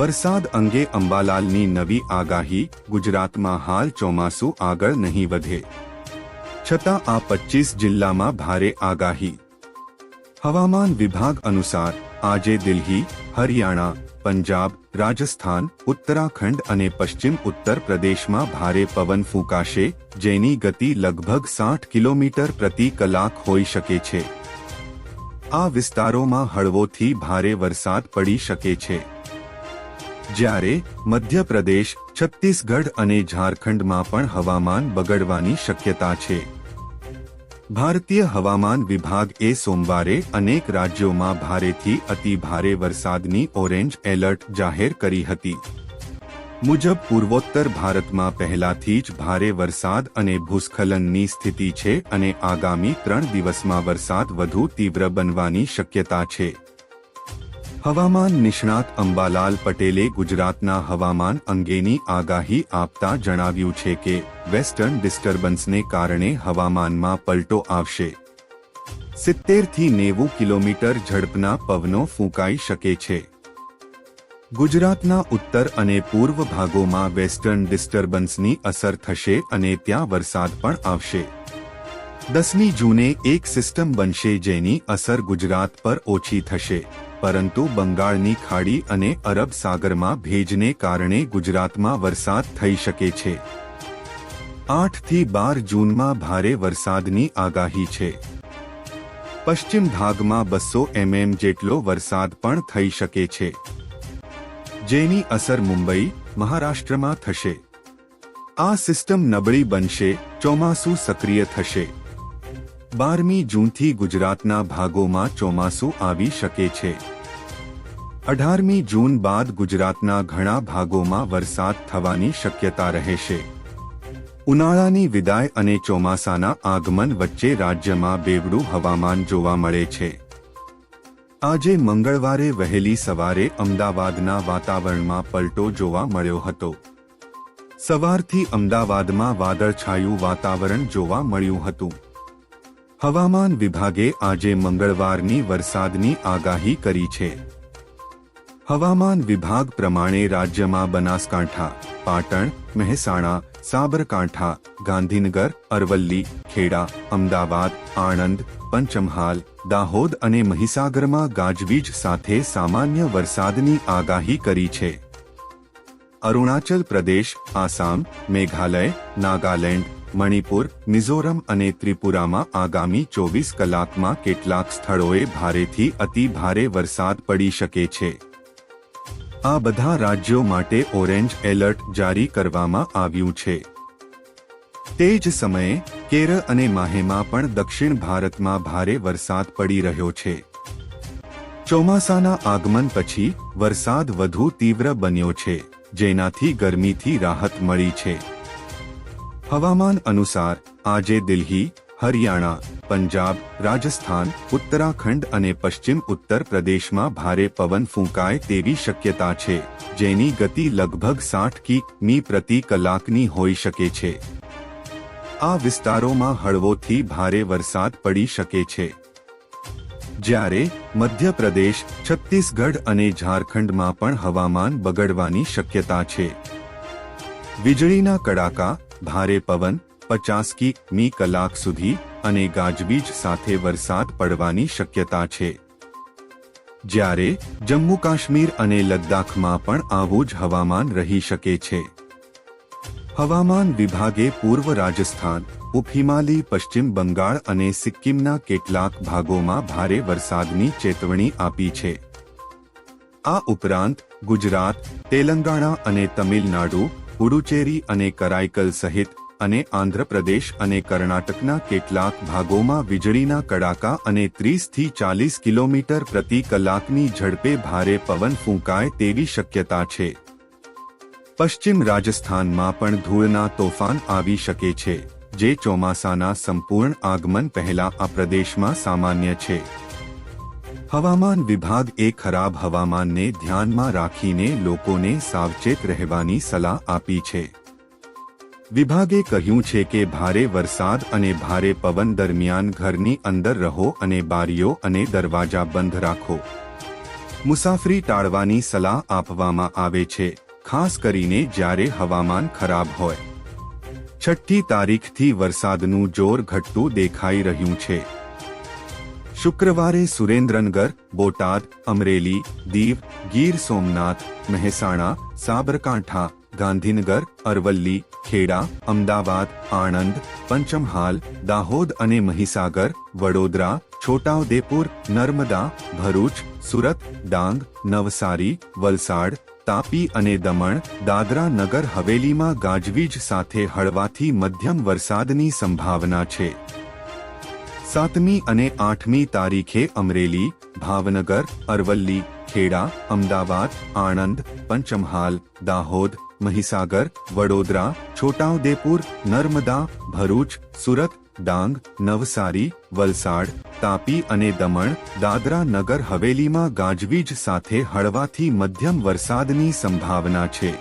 વરસાદ અંગે અંબાલાલની નવી આગાહી, ગુજરાતમાં હાલ ચોમાસું આગળ નહીં વધે. છતાં આ પચીસ જિલ્લામાં ભારે આગાહી. હવામાન વિભાગ અનુસાર, આજે દિલ્હી, હરિયાણા, પંજાબ, રાજસ્થાન, ઉત્તરાખંડ અને પશ્ચિમ ઉત્તર પ્રદેશમાં ભારે પવન ફૂંકાશે, જેની ગતિ લગભગ સાઠ કિલોમીટર પ્રતિ કલાક હોઈ શકે છે. આ વિસ્તારોમાં હળવોથી ભારે વરસાદ પડી શકે છે. જ્યારે મધ્યપ્રદેશ, છત્તીસગઢ અને ઝારખંડમાં પણ હવામાન બગડવાની શક્યતા છે. ભારતીય હવામાન વિભાગ સોમવારે અનેક રાજ્યોમાં ભારેથી અતિ ભારે વરસાદની ઓરેન્જ એલર્ટ જાહેર કરી હતી. મુજબ પૂર્વોત્તર ભારતમાં પહેલાથી જ ભારે વરસાદ અને ભૂસ્ખલનની સ્થિતિ છે અને આગામી ત્રણ દિવસમાં વરસાદ વધુ તીવ્ર બનવાની શક્યતા છે. હવામાન નિષ્ણાત અંબાલાલ પટેલે ગુજરાતના હવામાન અંગેની આગાહી આપતા જણાવ્યું છે કે, વેસ્ટર્ન ડિસ્ટર્બન્સને કારણે હવામાનમાં પલટો આવશે. સિત્તેરથી નેવું કિલોમીટર ઝડપના પવનો ફૂંકાઈ શકે છે. ગુજરાતના ઉત્તર અને પૂર્વ ભાગોમાં વેસ્ટર્ન ડિસ્ટર્બન્સની અસર થશે અને ત્યાં વરસાદ પણ આવશે. દસમી જૂને એક સિસ્ટમ બનશે જેની અસર ગુજરાત પર ઓછી થશે. પરંતુ બંગાળની ખાડી અને અરબ સાગરમાં ભેજને કારણે ગુજરાતમાં વરસાદ થઈ શકે છે. આઠથી બાર જૂનમાં ભારે વરસાદની આગાહી છે. પશ્ચિમ ભાગમાં બસો એમએમ જેટલો વરસાદ પણ થઈ શકે છે. જેની અસર મુંબઈ, મહારાષ્ટ્રમાં થશે. આ સિસ્ટમ નબળી બનશે, ચોમાસું સક્રિય થશે. બારમી જૂનથી ગુજરાતના ભાગોમાં ચોમાસું આવી શકે છે. અઢારમી જૂન બાદ ગુજરાતના ઘણા ભાગોમાં વરસાદ થવાની શક્યતા રહેશે ઉનાળાની વિદાય અને ચોમાસાના આગમન વચ્ચે રાજ્યમાં બેવડું હવામાન જોવા મળે છે. આજે મંગળવારે વહેલી સવારે અમદાવાદના વાતાવરણમાં પલટો જોવા મળ્યો હતો. સવારથી અમદાવાદમાં વાદળછાયું વાતાવરણ જોવા મળ્યું હતું. હવામાન વિભાગે આજે મંગળવારની વરસાદની આગાહી કરી છે. હવામાન વિભાગ પ્રમાણે રાજ્યમાં બનાસકાંઠા, પાટણ, મહેસાણા, સાબરકાંઠા, ગાંધીનગર, અરવલ્લી, ખેડા, અમદાવાદ, આણંદ, પંચમહાલ, દાહોદ અને મહીસાગરમાં ગાજવીજ સાથે સામાન્ય વરસાદની આગાહી કરી છે. અરુણાચલ પ્રદેશ, આસામ, મેઘાલય, નાગાલેન્ડ, મણિપુર, મિઝોરમ અને ત્રિપુરામાં આગામી ચોવીસ કલાકમાં કેટલાક સ્થળોએ ભારેથી અતિ ભારે વરસાદ પડી શકે છે. આ બધા રાજ્યો માટે ઓરેન્જ એલર્ટ જારી કરવામાં આવ્યું છે. તે જ સમયે, કેરળ અને માહેમાં પણ દક્ષિણ ભારતમાં ભારે વરસાદ પડી રહ્યો છે. ચોમાસાના આગમન પછી વરસાદ વધુ તીવ્ર બન્યો છે, જેનાથી ગરમીથી રાહત મળી છે. હવામાન અનુસાર, આજે દિલ્હી, હરિયાણા પંજાબ, રાજસ્થાન, ઉત્તરાખંડ અને પશ્ચિમ ઉત્તર પ્રદેશમાં ભારે પવન ફૂંકાય તેવી શક્યતા છે, જેની ગતિ લગભગ સાઠ કિમી પ્રતિ કલાકની હોઈ શકે છે. આ વિસ્તારોમાં હળવોથી ભારે વરસાદ પડી શકે છે. જ્યારે મધ્યપ્રદેશ, છત્તીસગઢ અને ઝારખંડમાં પણ હવામાન બગડવાની શક્યતા છે. વીજળીના કડાકા, ભારે પવન, પચાસ કિમી કલાક સુધી અને ગાજવીજ સાથે વરસાદ પડવાની શક્યતા છે. જ્યારે જમ્મુ કાશ્મીર અને લદ્દાખમાં પણ આવું જ હવામાન રહી શકે છે. હવામાન વિભાગે પૂર્વ રાજસ્થાન ઉપહિમાલી પશ્ચિમ બંગાળ અને સિક્કિમના કેટલાક ભાગોમાં ભારે વરસાદની ચેતવણી આપી છે. આ ઉપરાંત ગુજરાત, તેલંગાણા અને તમિલનાડુ, પુડુચેરી અને કરાઈકલ સહિત અને આંધ્રપ્રદેશ અને કર્ણાટકના કેટલાક ભાગોમાં વીજળીના કડાકા અને ત્રીસથી ચાલીસ કિલોમીટર પ્રતિ કલાકની ઝડપે ભારે પવન ફૂંકાય તેવી શક્યતા છે. પશ્ચિમ રાજસ્થાનમાં પણ ધૂળના તોફાન આવી શકે છે, જે ચોમાસાના સંપૂર્ણ આગમન પહેલા આ પ્રદેશમાં સામાન્ય છે. હવામાન વિભાગ એ ખરાબ હવામાનને ધ્યાનમાં રાખીને લોકોને સાવચેત રહેવાની સલાહ આપી છે. વિભાગે કહ્યું છે કે ભારે વરસાદ અને ભારે પવન દરમિયાન ઘરની અંદર રહો અને બારીઓ અને દરવાજા બંધ રાખો. મુસાફરી ટાળવાની સલાહ આપવામાં આવે છે, ખાસ કરીને જ્યારે હવામાન ખરાબ હોય. છઠ્ઠી તારીખથી વરસાદનું જોર ઘટતું દેખાઈ રહ્યું છે. શુક્રવારે સુરેન્દ્રનગર, બોટાદ, અમરેલી, દીવ, ગીર સોમનાથ, મહેસાણા, સાબરકાંઠા ગાંધીનગર, અરવલ્લી, ખેડા, અમદાવાદ, આણંદ, પંચમહાલ, દાહોદ અને મહીસાગર, વડોદરા, છોટાઉદેપુર, નર્મદા, ભરૂચ, સુરત, ડાંગ, નવસારી, વલસાડ, તાપી અને દમણ, દાદરા નગર હવેલીમાં ગાજવીજ સાથે હળવાથી મધ્યમ વરસાદની સંભાવના છે. સાતમી અને આઠમી તારીખે અમરેલી, ભાવનગર, અરવલ્લી, ખેડા, અમદાવાદ, આણંદ, પંચમહાલ, દાહોદ મહીસાગર, વડોદરા, છોટાઉદેપુર, નર્મદા, ભરૂચ, સુરત, ડાંગ, નવસારી, વલસાડ, તાપી અને દમણ, દાદરા નગર હવેલીમાં ગાજવીજ સાથે હળવાથી મધ્યમ વરસાદની સંભાવના છે.